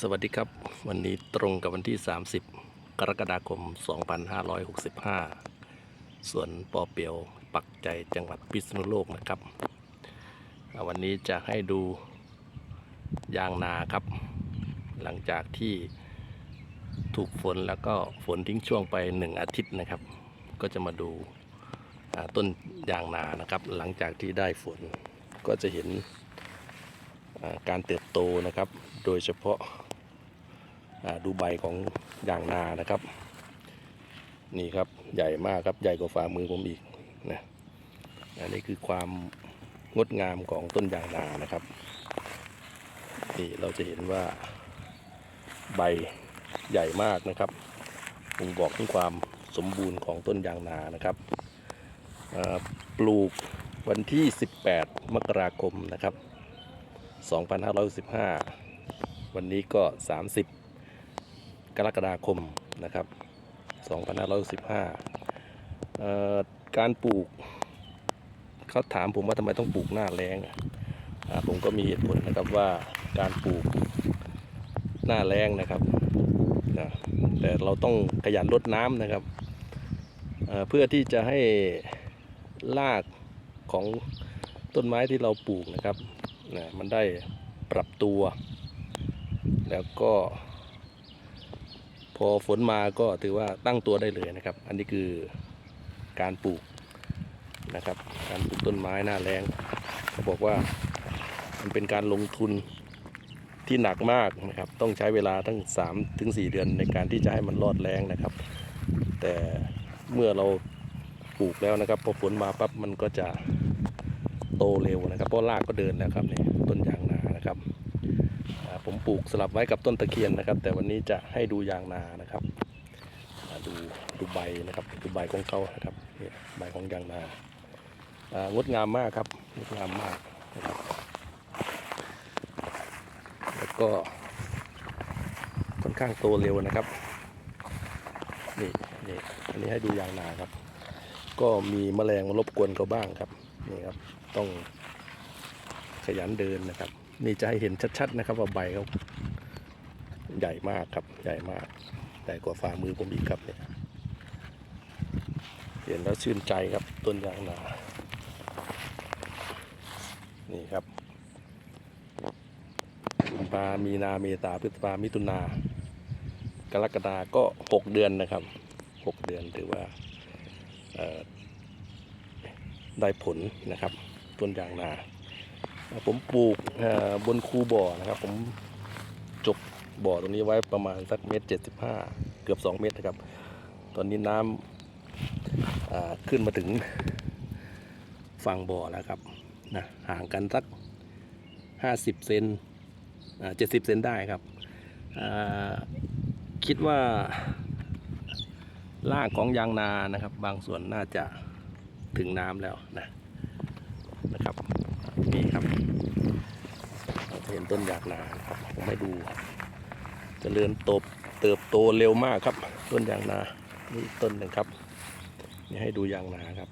สวัสดีครับ วันนี้ตรงกับวันที่ 30 กรกฎาคม 2565ส่วนปอเปียวปักใจจังหวัดพิษณุโลกนะครับ วันนี้จะให้ดูยางนาครับ หลังจากที่ถูกฝนแล้วก็ฝนทิ้งช่วงไปหนึ่งอาทิตย์นะครับ ก็จะมาดูต้นยางนานะครับ หลังจากที่ได้ฝนก็จะเห็นการเติบโตนะครับ โดยเฉพาะ ดูใบของยางนานะครับ นี่ครับใหญ่มากครับใหญ่กว่าฝ่ามือผมอีกนะอันนี้คือความงดงามของต้นยางนานะครับนี่เราจะเห็นว่าใบใหญ่มากนะครับบ่งบอกถึงความสมบูรณ์ของต้นยางนานะครับปลูกวันที่ 18 มกราคมนะครับ 2515 วันนี้ก็ 30 กรกฎาคมนะครับ2515เอ่อการปลูกเขาถามผมว่าทำไมต้องปลูกหน้าแล้งผมก็มีเหตุผลนะครับว่าการปลูกหน้าแล้งนะครับนะแต่เราต้องขยันรดน้ำนะครับเเพื่อที่จะให้รากของต้นไม้ที่เราปลูกนะครับนะมันได้ปรับตัว แล้วก็ พอฝนมาก็ถือว่าตั้งตัวได้เลยนะครับ อันนี้คือการปลูกนะครับ การปลูกต้นไม้หน้าแรงเขาบอกว่ามันเป็นการลงทุนที่หนักมากนะครับ ต้องใช้เวลาตั้ง3ถึง4เดือนในการที่จะให้มันรอดแรงนะครับ แต่เมื่อเราปลูกแล้วนะครับพอฝนมาปั๊บมันก็จะโตเร็วนะครับ เพราะรากก็เดินแล้วครับนี่ต้นยางนานะครับ ผมปลูกสลับไว้กับต้นตะเคียนนะครับ แต่วันนี้จะให้ดูยางนานะครับอ่าดูดูใบนะครับดูใบของเขานะครับใบของยางนาอ่างดงามมากครับงดงามมากนะครับแล้วก็ค่อนข้างโตเร็วนะครับนี่นี่อันนี้ให้ดูยางนาครับ ก็มีแมลงมารบกวนเขาบ้างครับนี่ครับต้องขยันเดินนะครับ นี่จะให้เห็นชัดๆนะครับว่าใบเขาใหญ่มากครับใหญ่มากใหญ่กว่าฝ่ามือผมอีกครับเนี่ยเห็นแล้วชื่นใจครับต้นยางนา นี่ครับกุมภามีนาเมษาพฤษภามิถุนากรกฎาก็หกเดือนนะครับหกเดือนถือว่าได้ผลนะครับ ต้นยางนา ผมปลูกบนคูบ่อนะครับ ผมจบบ่อตรงนี้ไว้ประมาณสักเมตรเจ็ดสิบห้าเกือบสองเมตรนะครับ ตอนนี้น้ำขึ้นมาถึงฝั่งบ่อแล้วครับนะห่างกันสักห้าสิบเซนเจ็ดสิบเซนได้ครับคิดว่ารากของยางนานะครับ บางส่วนน่าจะถึงน้ำแล้วนะนะครับนี่ เห็นต้นยางนาครับผมให้ดูเจริญโตบเติบโตเร็วมากครับ ต้นยางนานี่ต้นหนึ่งครับนี่ให้ดูยางนาครับ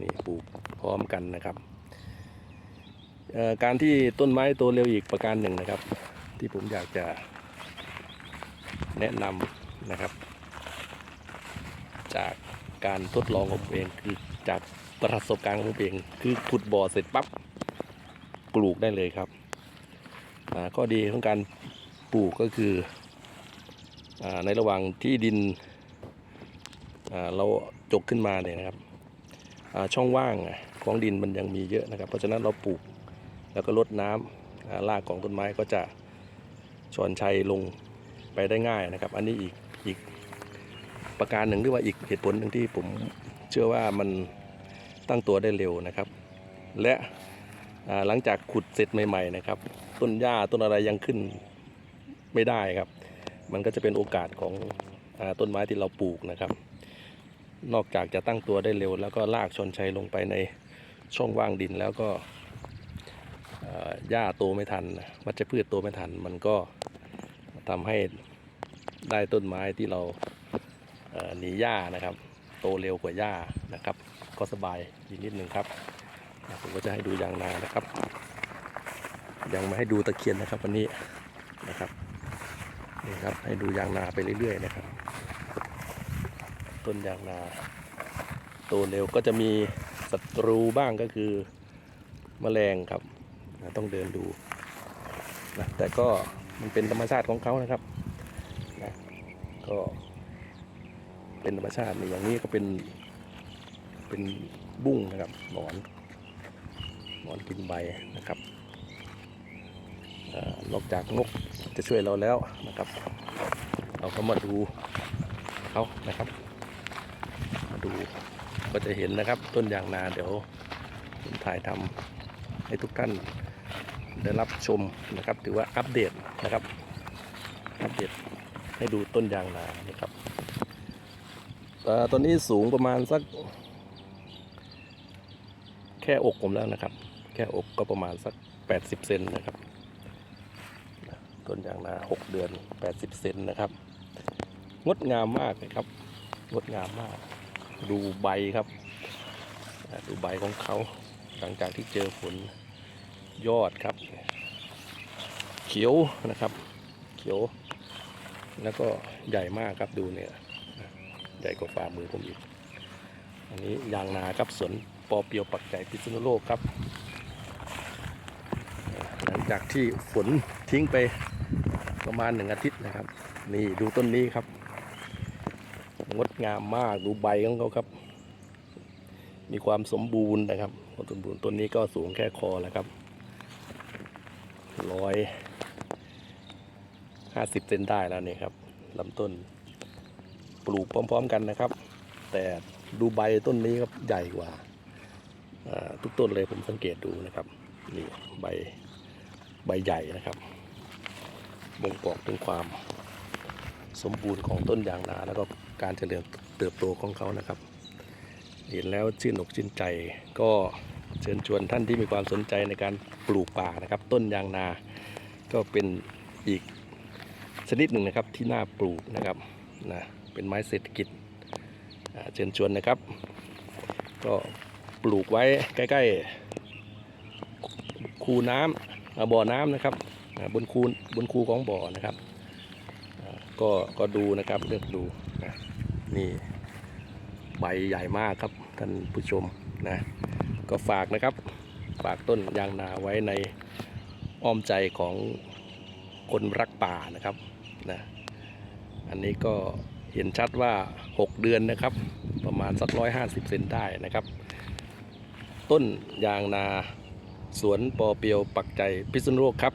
นี่ปลูกพร้อมกันนะครับการที่ต้นไม้โตเร็วอีกประการหนึ่งนะครับ ที่ผมอยากจะแนะนำนะครับ จากการทดลองของผมเองคือจากประสบการณ์ของผมเองคือขุดบ่อเสร็จปั๊บปลูกได้เลยครับ ข้อดีของการปลูกก็คืออในระหว่างที่ดินเราจกขึ้นมาเนี่ยนะครับช่องว่างของดินมันยังมีเยอะนะครับ เพราะฉะนั้นเราปลูกแล้วก็ลดน้ำอ่ารากของต้นไม้ก็จะชอนชัยลงไปได้ง่ายนะครับ อันนี้อีกอีกประการหนึ่งหรือว่าอีกเหตุผลหนึ่งที่ผมเชื่อว่ามันตั้งตัวได้เร็วนะครับ และหลังจากขุดเสร็จใหม่ ๆ นะครับ ต้นหญ้าต้นอะไรยังขึ้นไม่ได้ครับ มันก็จะเป็นโอกาสของอต้นไม้ที่เราปลูกนะครับ นอกจากจะตั้งตัวได้เร็ว แล้วก็ลากชนชัยลงไปในช่องว่างดินแล้วก็หญ้าโตไม่ทันวัชพืชโตไม่ทัน มันก็ทำให้ได้ต้นไม้ที่เราหนีหญ้านะครับ โตเร็วกว่าหญ้านะครับ ก็สบายอีกนิดหนึ่งครับผมก็จะให้ดูยางนานะครับ ยังม่ให้ดูตะเคียนนะครับวันนี้นะครับนี่ครับให้ดูยางนาไปเรื่อยๆนะครับ ต้นยางนาโตเร็วก็จะมีศัตรูบ้างก็คือแมลงครับนะต้องเดินดูนะแต่ก็มันเป็นธรรมชาติของเขานะครับนะก็เป็นธรรมชาตินี่อย่างนี้ก็เป็นเป็นบุ้งนะครับหนอนหนอนกินใบนะครับ นอกจากนกจะช่วยเราแล้วนะครับ เราก็มาดูเขานะครับ มาดูก็จะเห็นนะครับต้นยางนาเดี๋ยวผมถ่ายทำให้ทุกท่านได้รับชมนะครับถือว่าอัปเดตนะครับ อัปเดตให้ดูต้นยางนานะครับเอ่อนนี้สูงประมาณสัก แค่อกผมแล้วนะครับ แค่อกก็ประมาณสัก 80 เซนนะครับ ต้นยางนา 6 เดือน 80 เซนนะครับ งดงามมากเลยครับ งดงามมาก ดูใบครับ ดูใบของเขาหลังจากที่เจอฝนยอดครับ เขียวนะครับ เขียว แล้วก็ใหญ่มากครับดูเนี่ย ใหญ่กว่าฝ่ามือผมอีก อันนี้ยางนาครับสวนปอเปียวปักใจพิษณุโลกครับ หลังจากที่ฝนทิ้งไป ประมาณหนึ่งอาทิตย์นะครับ นี่ดูต้นนี้ครับ งดงามมากดูใบของเขาครับ มีความสมบูรณ์นะครับสมบูรณ์ต้นนี้ก็สูงแค่คอแล้วครับร้อยห้าสิบเซนได้แล้วนี่ครับลำต้นปลูกพร้อม ๆ กันนะครับ แต่ดูใบต้นนี้ครับใหญ่กว่าอ่าทุกต้นเลยผมสังเกตดูนะครับนี่ใบใบใหญ่นะครับ บ่งบอกถึงความสมบูรณ์ของต้นยางนาแล้วก็การเจริญเติบโตของเขานะครับ เห็นแล้วชื่นอกชื่นใจก็เชิญชวนท่านที่มีความสนใจในการปลูกป่านะครับ ต้นยางนา ก็เป็นอีกชนิดหนึ่งนะครับที่น่าปลูกนะครับนะเป็นไม้เศรษฐกิจเชิญชวนนะครับ ก็ปลูกไว้ใกล้ ๆ คูน้ำบ่อน้ำนะครับ บนคูบนคูของบ่อนะครับก็ก็ดูนะครับเลือกดูนะนี่ใบใหญ่มากครับท่านผู้ชมนะก็ฝากนะครับฝากต้นยางนาไว้ในอ้อมใจของคนรักป่านะครับนะอันนี้ก็เห็นชัดว่า 6 เดือนนะครับ ประมาณสักร้อยห้าสิบเซนได้นะครับ ต้นยางนาสวนปอเปียวปักใจพิษณุโลกครับ